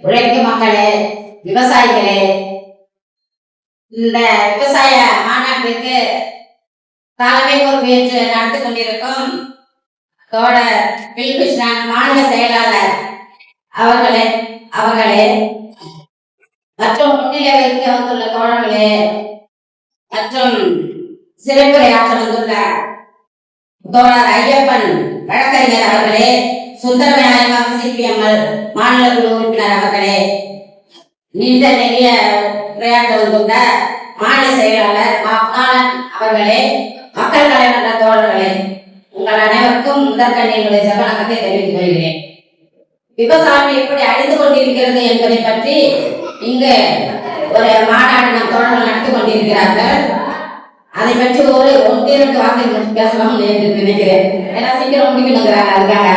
உழைக்கும் மக்களே விவசாயிகளே. இந்த விவசாய மாநாட்டிற்கு தலைமை பொறுப்பேற்று நடத்தி கொண்டிருக்கும் தோழர் பில்கிருஷ்ணன் மாநில செயலாளர் அவர்களே அவர்களே. மற்றும் முன்னிலை வைக்க வந்துள்ள தோழர்களே மற்றும் சிறப்புரையாற்ற வந்துள்ள தோழர் ஐயப்பன் வழக்கறிஞர் அவர்களே சுந்தர விநாயகம் சிபிஎம்எல் மாநில குழு உறுப்பினர் அவர்களே நீண்ட நெறிய உரையாற்ற வந்துள்ள மாநில செயலாளர் மாப்பாளன் அவர்களே மக்கள் கலைமன்ற தோழர்களே உங்கள் அனைவருக்கும் முதற்கண்ணியுடைய சபலகத்தை தெரிவித்துக் கொள்கிறேன். விவசாயம் எப்படி அழிந்து கொண்டிருக்கிறது என்பதை பற்றி இங்கு ஒரு மாநாடு நம் தோழர்கள் நடத்தி கொண்டிருக்கிறார்கள். அதை பற்றி ஒரு ஒன்றிரண்டு வார்த்தை பற்றி பேசலாம் என்று நினைக்கிறேன். ஏன்னா சீக்கிரம் முடிக்கணுங்கிறாங்க அதுக்காக.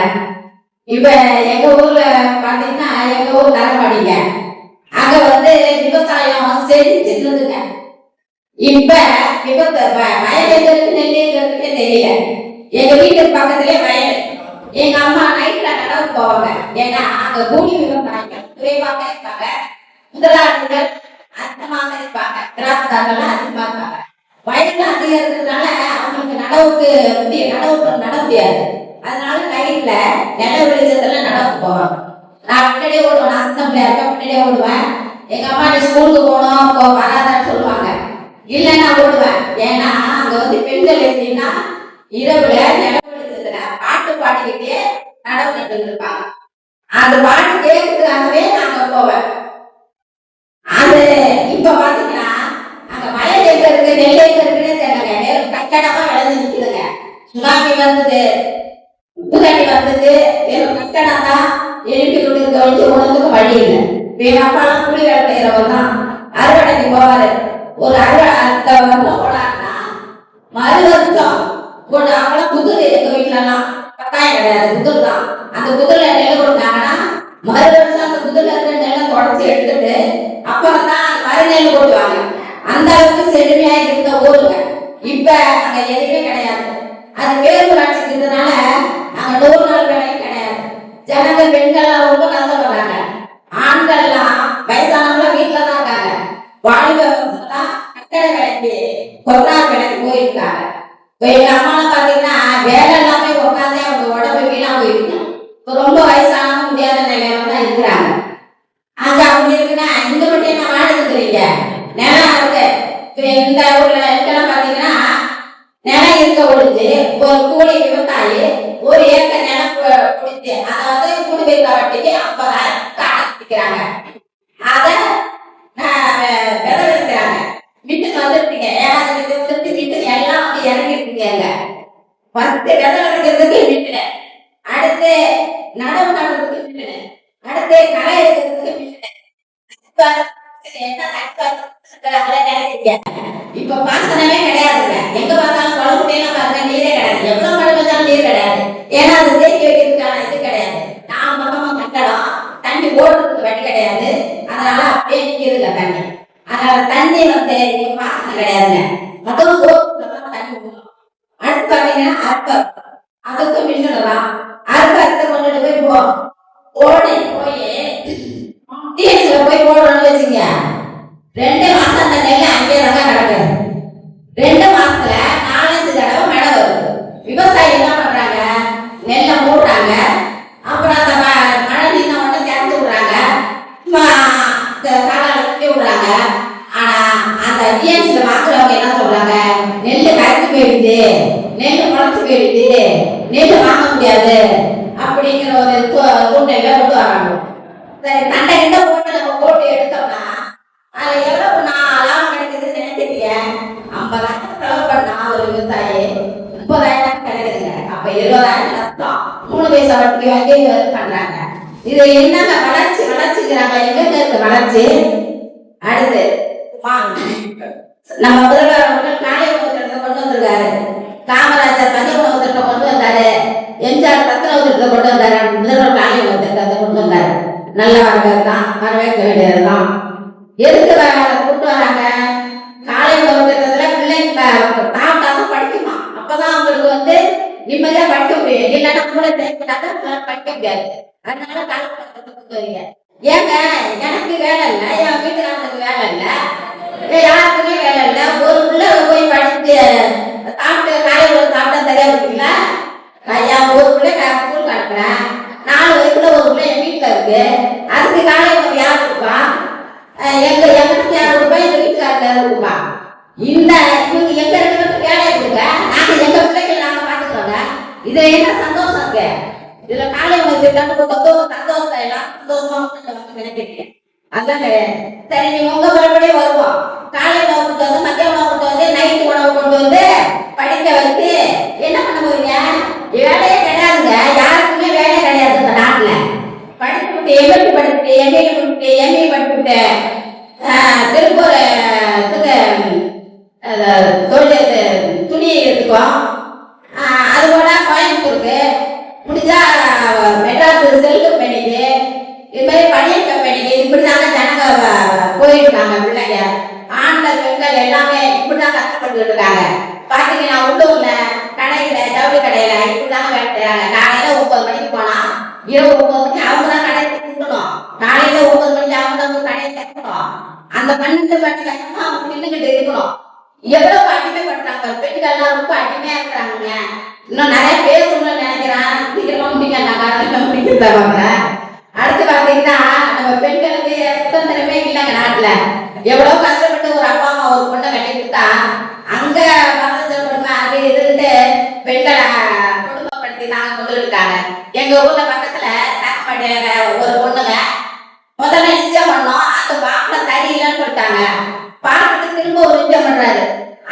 இப்ப எங்க ஊர்ல பாத்தீங்கன்னா எங்க ஊர் தரப்பாடிங்க. அங்க வந்து விவசாயம் செழிச்சு இருந்ததுங்க இப்ப விபத்து வயல் எங்க இருக்கு நெல் எங்க இருக்குன்னு தெரியல. எங்க வீட்டுக்கு பக்கத்துலயே வயல். எங்க அம்மா நைட்ல நடவு போவாங்க. ஏன்னா அங்க கூலி விவசாயிகள் குறைவாக இருப்பாங்க. முதலாளிகள் அதிகமாக இருப்பாங்க. கிராமத்தார்கள் அதிகமாக இருப்பாங்க வயல்ல அதிகம் இருக்கிறதுனால அவங்களுக்கு நடவுக்கு முடிய நடவு நட முடியாது. அதனால நைட்ல நில வெளிச்சத்துல நடவு போவாங்க. நான் முன்னாடியே ஓடுவேன் நான் அந்த பிள்ளையா இருக்க முன்னாடியே ஓடுவேன். எங்க அம்மா நீ ஸ்கூலுக்கு போகணும் போ வராதான்னு சொல்லுவாங்க. இல்லை நான் ஓடுவேன். ஏன்னா அங்க வந்து பெண்கள் எப்படின்னா இரவுல நில வெளிச்சத்துல பாட்டு பாடிக்கிட்டே நடவு நட்டு இருப்பாங்க. அந்த பாட்டு கேட்கறதுக்காகவே நாங்க போவேன். அது இப்ப பாத்தீங்கன்னா வயல் நெல் எங்க தெரியலங்க வெறும் கட்டடமா விளைஞ்சு நிக்குதுங்க சுனாமி வந்தது. உப்புதண்ணி வந்தது. வெறும் கட்டடம் தான் எழுப்பி கொண்டு இருக்க வச்சு உணவுக்கு வழி இல்லை. இப்ப எங்க அப்பாலாம் கூலி வேலை செய்யறவர் தான் அறுவடைக்கு போவாரு. ஒரு அறுவடை அந்த வருஷம் போனாருன்னா மறு வருஷம் கொண்டு அவங்களாம் புதுர் எங்க வீட்டுலலாம் கட்டாயம் கிடையாது. புதுர் தான். அந்த புதுர்ல நெல் கொடுத்தாங்கன்னா மறு வருஷம் அந்த புதுர்ல இருக்கிற நெல்லை தொடச்சி எடுத்துட்டு அப்புறம் தான் மறு நெல் போட்டுவாங்க அந்த அளவுக்கு செடி அங்க எதுவுமே கிடையாது. அது பேரூராட்சி இருந்ததுனால அங்க நூறு நாள் வேலையும் கிடையாது ஜனங்கள் பெண்கள் ரொம்ப கஷ்டப்படுறாங்க ஆண்கள்லாம் வயசானவங்க வீட்டுல தான் இருக்காங்க வாலிபர்கள்லாம் கட்டட வேலைக்கு கொத்தார் வேலைக்கு போயிருக்காங்க இப்ப எங்க அம்மாலாம் பாத்தீங்கன்னா வேலை எல்லாமே உட்காந்தே அவங்க உடம்பு வீணா போயிருக்கு இப்ப ரொம்ப வயசானவங்க முடியாத நிலையில தான் இருக்கிறாங்க அங்க அவங்க இருக்குன்னா இந்த மட்டும் என்ன வாழ இருக்கிறீங்க நிலம் இருக்கு இப்ப இந்த ஊர்ல இதெல்லாம் பாத்தீங்கன்னா நிலம் இருக்க ஒழிஞ்சு ஒரு கூலி விவசாயி ஒரு ஏக்கர் நிலம் பு- பிடிச்சு அதாவது குடிபெயர் வட்டிக்கு ஐம்பதாயிரம் காட்டிக்கிறாங்க அத நான் வீட்டுக்கு வந்துருக்கீங்க ஏழாவது வீட்டு வந்துட்டு வீட்டுக்கு எல்லாம் வந்து இறங்கிருக்கீங்க ஃபர்ஸ்ட் விதை விதைக்கிறதுக்கு வீட்டுல அடுத்து நடவு நடுறதுக்கு வீட்டுல அடுத்து களை எடுக்கிறதுக்கு வீட்டுல என்ன தட்பவெப்ப நினைக்கிறீங்க இப்ப பாசனமே கிடையாதுங்க. எங்க பார்த்தாலும் குளமுட்டையெல்லாம் பாருங்க நீரே கிடையாது. எவ்வளவு மழை பெஞ்சாலும் நீர் கிடையாது. ஏன்னா அது தேக்கி வைக்கிறதுக்கான இது கிடையாது. நான் பக்கமா கட்டடம் தண்ணி ஓடுறதுக்கு வழி கிடையாது. அதனால அப்படியே நிக்குதுங்க தண்ணி. அதனால தண்ணி வந்து பாசனம் கிடையாதுங்க. அதுவும் கோபுரத்தான் தண்ணி ஊத்தணும் அடுப்பு அப்படின்னா அற்பம் அதுக்கும் மிஷின் தான். அற்பத்தை கொண்டுட்டு போய் போ ஓடி போய் டிஎஸ்ல போய் போடணும்னு வச்சுங்க ரெண்டு மாசம் அந்த நெல்லை அங்கேயே தான் கிடக்குது ரெண்டு மாசத்துல நாலஞ்சு தடவை மழை வருது விவசாயி என்ன பண்றாங்க நெல்லை மூடுறாங்க அப்புறம் அந்த ம- மழை நின்ன உடனே திறந்து விடுறாங்க காலால சுத்தி விடுறாங்க ஆனா அந்த டிஎன்சில வாங்குறவங்க என்ன சொல்றாங்க நெல் கரைஞ்சு போயிடுது நெல் முளைச்சு போயிடுது நெல் வாங்க முடியாது அப்படிங்கிற ஒரு தூண்டையில கொண்டு வராங்க சரி தண்டை கிட்ட போட்டு நம்ம போட்டு எடுத்தோம்னா அது எவ்வளவு நான் லாபம் கிடைக்குதுன்னு நினைக்கிறீங்க ஐம்பதாயிரம் செலவு பண்ணா ஒரு விவசாயி முப்பதாயிரம் கிடைக்குதுங்க அப்ப இருபதாயிரம் நஷ்டம் மூணு பைசா வட்டி வாங்கி பண்றாங்க. இது என்னங்க வளர்ச்சி வளர்ச்சிக்கிறாங்க எங்க இருக்கு வளர்ச்சி? நம்ம முதல்வர் அவர்கள் காலை உணவு திட்டத்தை கொண்டு வந்திருக்காரு. காமராஜர் மதிய உணவு திட்டம் கொண்டு வந்தாரு. எம்ஜிஆர் ரத்ன திட்டத்தை கொண்டு வந்தாரு. முதல்வர் காலை உணவு திட்டத்தை கொண்டு வந்தாரு. நல்ல வரவேற்பு தான் வரவேற்க வேண்டியதுதான். எதுக்கு வர கூப்பிட்டு வராங்க? காலை உணவு திட்டத்துல பிள்ளைங்க தாத்தா தான் படிக்குமா அப்பதான் அவங்களுக்கு வந்து நிம்மதியா படிக்க முடியும். இல்லைன்னா கூட தேவைப்படாத படிக்க முடியாது. அதனால காலை உணவு திட்டத்தை கொண்டு வரீங்க. ஏங்க எனக்கு வேலை இல்லை. என் வீட்டுக்காரனுக்கு வேலை இல்லை. யாருக்கு இவங்க எங்க இருக்கிறது வேலையை கொடுங்க நாங்க எங்க பிள்ளைகள் நாங்க பாத்துக்கோங்க இதுல என்ன சந்தோஷம் இருக்கு? இதுல காலை உணவு திட்டம் சந்தோஷம் சந்தோஷம் எல்லாம் சந்தோஷமா வந்து நினைக்கிறீங்க அதாங்க. சரி நீங்க உங்க மறுபடியும் வருவோம். காலை உணவுக்கு வந்து மத்திய உணவுக்கு வந்து நைட்டு உணவு கொண்டு வந்து படிக்க வச்சு என்ன பண்ண போறீங்க வேலையே கிடையாதுங்க யாருக்குமே வேலை கிடையாது இந்த நாட்டுல படிச்சுட்டு எம்எல்டி படிச்சுட்டு எம்ஏ படிச்சுட்டு எம்ஏ படிச்சுட்டு ஆஹ், திருப்பூர் இதுக்கு அஹ், தொழில் இது, துணி அது போல கோயம்புத்தூருக்கு. முடிஞ்சா மெட்ராஸ் செல் கம்பெனிக்கு. இது மாதிரி பனியன் கம்பெனிக்கு. இப்படி தாங்க ஜனங்க வ- போயிட்டு இருக்காங்க பிள்ளைங்க. ஆண்கள் பெண்கள் எல்லாமே இப்படி தான் கஷ்டப்பட்டு இருக்காங்க. பார்த்தீங்கன்னா உள்ளூர்ல தருவாங்க. அடுத்து பாத்தீங்கன்னா நம்ம பெண்களுக்கு சுதந்திரமே இல்லைங்க நாட்டுல. எவ்வளவு கஷ்டப்பட்டு ஒரு அப்பா அம்மா ஒரு பொண்ணை கட்டி கொடுத்தா அங்க வசதி குடும்பம் அது இதுன்ட்டு பெண்களை குடும்பப்படுத்தி நாங்க கொண்டு இருக்காங்க எங்க ஊர்ல பக்கத்துல ஒரு பொண்ணுங்க முதல்ல நிச்சயம் பண்ணோம் அந்த மாப்பிள்ள சரியில்லைன்னு சொல்லிட்டாங்க பார்த்துட்டு திரும்ப ஒரு நிச்சயம் பண்றாரு.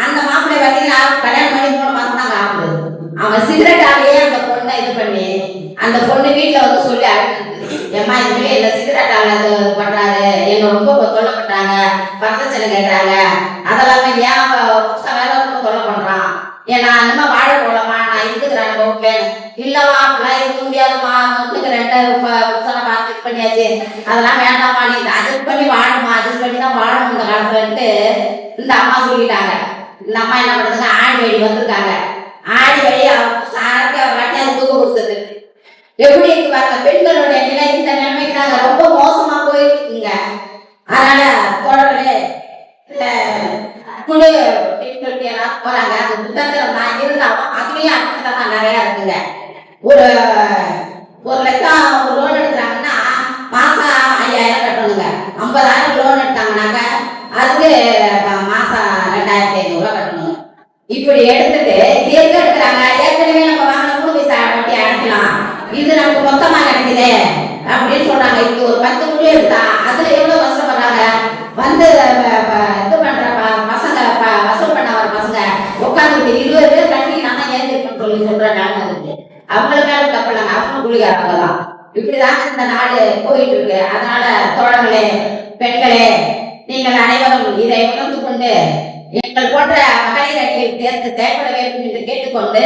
அந்த மாப்பிள்ளை பார்த்தீங்கன்னா கல்யாணம் பண்ணி மூணு மாசம் தான் ஆகுது. அவன் சிகரெட் அந்த அந்த பொண்ணு வீட்டில் வந்து சொல்லி அழுது ஏம்மா இதுவே இந்த சிகரெட் அது பண்றாரு. எங்க ரொம்ப தொல்லை பண்றாங்க. வரதட்சணை கேட்கறாங்க அதெல்லாமே ஏன் அவன் புதுசா வேற ரொம்ப தொல்லை பண்றான்? ஏன்னா அந்தமா வாழ போலமா நான் இருந்துக்கிறேன் நம்ம வீட்டுல அப்படிலாம் இருக்க முடியாதுமா வீட்டுக்கு ரெண்டு புதுசாக பார்த்து இது பண்ணியாச்சு. அதெல்லாம் வேண்டாமா நீ அட்ஜஸ்ட் பண்ணி வாழணுமா அட்ஜஸ்ட் பண்ணி தான் வாழணும் இந்த காலத்துலன்ட்டு இந்த அம்மா சொல்லிட்டாங்க. இந்த அம்மா என்ன பண்ணுதுங்க ஆடி வழி வந்திருக்காங்க. ஆடி வெடி சாரத்தை வாட்டி அது தூக்க கொடுத்தது. எப்படி இருக்கு பாருங்க பெண்களுடைய நிலை இந்த நிலைமைக்கு நாங்க ரொம்ப மோசமா போயிட்டு இருக்குங்க அதனால தொடர்பு குழு எல்லாம் போறாங்க. அந்த புத்தகத்துல நான் இருந்தாலும் அதுலயும் அர்த்தமா நிறைய இருக்குங்க. ஒரு ஒரு லட்சம் ஒரு லோன் எடுக்கிறாங்கன்னா மாசம் ஐயாயிரம் கட்டணுங்க. ஐம்பதாயிரம் லோன் எடுத்தாங்கன்னாக்க அதுக்கு ம- மாசம் ரெண்டாயிரத்தி ஐநூறுரூவா கட்டணும். இப்படி எடுத்துட்டு இது எங்க எடுக்கிறாங்க? ஏற்கனவே நம்ம வாங்கின மூணு பைசா வட்டி அடைக்கலாம் இது நமக்கு மொத்தமா கிடைக்குது அப்படின்னு சொன்னாங்க. இப்படி ஒரு பத்து குழி எடுத்தா அதுல எவ்வளவு கஷ்டப்படுறாங்க வந்து இது பண்ற பசங்க ப- வசூல் பண்ண வர பசங்க உட்காந்துட்டு இருபது பேர் தண்ணி நான் ஏந்திருப்பேன்னு சொல்லி சொல்றாங்க இருக்கு அவங்களுக்காக தப்பு அவங்க குளிக்காரங்க தான். இப்படிதான் இந்த நாடு போயிட்டு இருக்கு. அதனால தோழர்களே பெண்களே நீங்கள் அனைவரும் இதை உணர்ந்து கொண்டு எங்கள் போன்ற மகளிர் அணியில் சேர்த்து செயல்பட வேண்டும் என்று கேட்டுக்கொண்டு